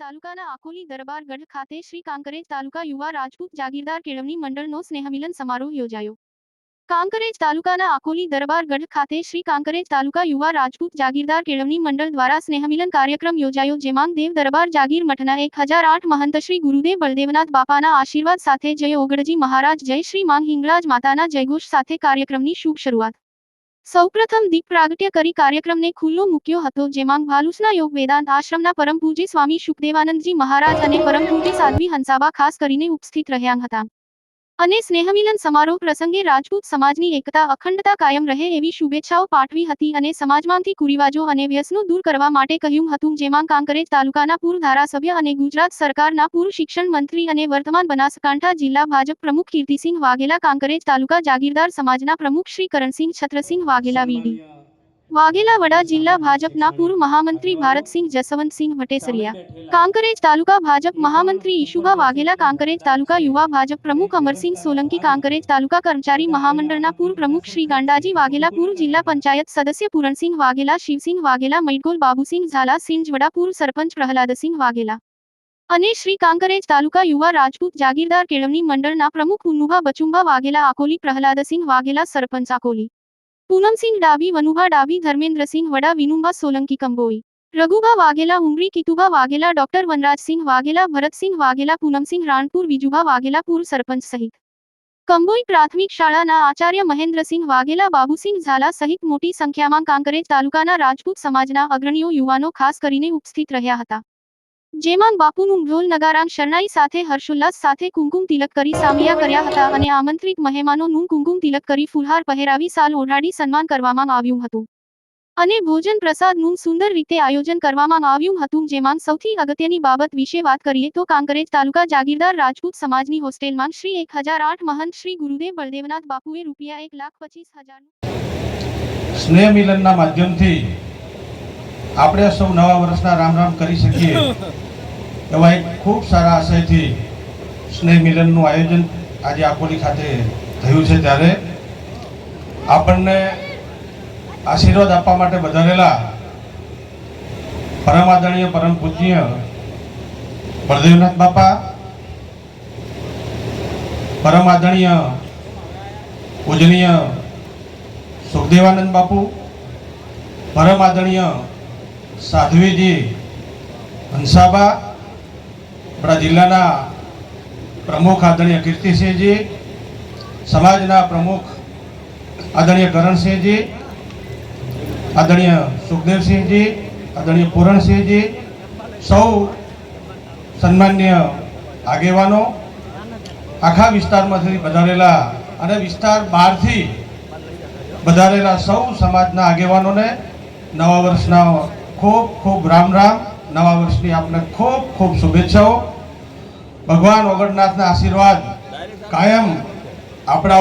તાલુકાના આકોલી દરબારગઢ ખાતે શ્રી કાંકરેજ તાલુકા યુવા રાજપૂત જાગીરદાર કેળવણી મંડળનો સ્નેહમિલન સમારોહ યોજાયો. કાંકરેજ તાલુકાના આકોલી દરબારગઢ ખાતે શ્રી કાંકરેજ તાલુકા યુવા રાજપૂત જાગીરદાર કેળવણી મંડળ દ્વારા સ્નેહમિલન કાર્યક્રમ યોજાયો, જેમાં દેવ દરબાર જાગીર મઠના એક હજાર આઠ મહંત શ્રી ગુરુદેવ બળદેવનાથ બાપાના આશીર્વાદ સાથે જય ઓગળજી મહારાજ, જય શ્રી માંગ હિંગળાજ માતાના જયઘોષ સાથે કાર્યક્રમની શુભ શરૂઆત. સૌપ્રથમ દીપ પ્રાગટ્ય કરી કાર્યક્રમને ખુલ્લો મૂક્યો હતો, જેમાં ભાલુસના યોગ વેદાંત આશ્રમના પરમ પૂજ્ય સ્વામી સુખદેવાનંદજી મહારાજ અને પરમ પૂજ્ય સાધ્વી હંસાબા ખાસ કરીને ઉપસ્થિત રહ્યા હતા. અને સ્નેહમિલન સમારોહ પ્રસંગે રાજપૂત સમાજની એકતા, અખંડતા કાયમ રહે એવી શુભેચ્છાઓ પાઠવી હતી અને સમાજમાંથી કુરિવાજો અને વ્યસનો દૂર કરવા માટે કહ્યું હતું, જેમાં કાંકરેજ તાલુકાના પૂર્વ ધારાસભ્ય અને ગુજરાત સરકારના પૂર્વ શિક્ષણ મંત્રી અને વર્તમાન બનાસકાંઠા જિલ્લા ભાજપ પ્રમુખ કીર્તિસિંહ વાઘેલા, કાંકરેજ તાલુકા જાગીરદાર સમાજના પ્રમુખ શ્રી કરણસિંહ છત્રસિંહ વાઘેલા, વીડી. વાઘેલા વડા જિલ્લા ભાજપના પૂર્વ મહામંત્રી ભારતસિંહ જસવંતસિંહ ભટેસરિયા. કાંકરેજ તાલુકા ભાજપ મહામંત્રી ઈશુભા વાઘેલા, કાંકરેજ તાલુકા યુવા ભાજપ પ્રમુખ અમરસિંહ સોલંકી, કાંકરેજ તાલુકા કર્મચારી મહામંડળના પૂર્વ પ્રમુખ શ્રી ગાંડાજી વાઘેલા, પૂર્વ જિલ્લા પંચાયત સદસ્ય પૂરણસિંહ વાઘેલા, શિવસિંહ વાઘેલા મૈડગોલ બાબુસિંહ ઝાલા સિંજવડા પૂર્વ સરપંચ પ્રહલાદસિંહ વાઘેલા અને શ્રી કાંકરેજ તાલુકા યુવા રાજપૂત જાગીરદાર કેળવણી મંડળના પ્રમુખ પુન્નુભા બચુંભા વાઘેલા, આકોલી પ્રહલાદસિંહ વાઘેલા, સરપંચ આકોલી પૂનમસિંહ ડાબી વનુભા ડાબી ધર્મેન્દ્રસિંહ વડા, વિનુભા સોલંકી કંબોઈ, રઘુભા વાઘેલા, ઉમરી, કિતુભા વાઘેલા, ડોક્ટર વનરાજસિંહ વાઘેલા, ભરતસિંહ વાઘેલા, પૂનમસિંહ રાણપુર, વિજુભા વાઘેલા પૂર્વ સરપંચ સહિત. કંબોઈ પ્રાથમિક શાળાના આચાર્ય મહેન્દ્રસિંહ વાઘેલા, બાબુસિંહ ઝાલા સહિત મોટી સંખ્યામાં કાંકરેજ તાલુકાના રાજપૂત સમાજના અગ્રણીઓ, યુવાનો ખાસ કરીને ઉપસ્થિત રહ્યા હતા. જેમાં બાપુનું ઢોલ નગારાંગ શરણાઈ સાથે હર્ષોલ્લાસ સાથે કુમકુમ તિલક કરી સામિયા કર્યા હતા અને આમંત્રિત મહેમાનોનું કુમકુમ તિલક કરી ફુલહાર પહેરાવી સાલ ઓઢાડી સન્માન કરવામાં આવ્યું હતું. અને ભોજન પ્રસાદનું સુંદર રીતે આયોજન કરવામાં આવ્યું હતું, જેમાં સૌથી અગત્યની બાબત વિશે વાત કરીએ તો કાંકરેજ તાલુકા જાગીરદાર રાજપૂત સમાજની હોસ્ટેલમાં શ્રી એક હજાર આઠ મહંત શ્રી ગુરુદેવ બળદેવનાથ બાપુએ રૂપિયા એક લાખ પચીસ હજાર સ્નેહ મિલનના માધ્યમથી આપણે સૌ નવા વર્ષના રામ રામ કરી શકીએ. એવા એક ખૂબ સારા આશયથી સ્નેહ મિલનનું આયોજન આજે આકોલી ખાતે થયું છે ત્યારે આપણને આશીર્વાદ આપવા માટે વધારેલા પરમ આદરણીય પરમ પૂજ્ય બળદેવનાથ બાપા પરમ આદરણીય પૂજનીય સુખદેવાનંદ બાપુ પરમ આદરણીય સાધ્વીજી હંસાબા આપણા જિલ્લાના પ્રમુખ આદરણીય કીર્તિસિંહજી, સમાજના પ્રમુખ આદરણીય કરણસિંહજી, આદરણીય સુખદેવસિંહજી, આદરણીય પૂરણસિંહજી, સૌ સન્માન્ય આગેવાનો, આખા વિસ્તારમાંથી વધારેલા અને વિસ્તાર બહારથી વધારેલા સૌ સમાજના આગેવાનોને નવા વર્ષના ખૂબ ખૂબ રામ રામ. નવા વર્ષની આપને ખૂબ ખૂબ શુભેચ્છાઓ. ભગવાન ઓગણનાથના આશીર્વાદ કાયમ આપણા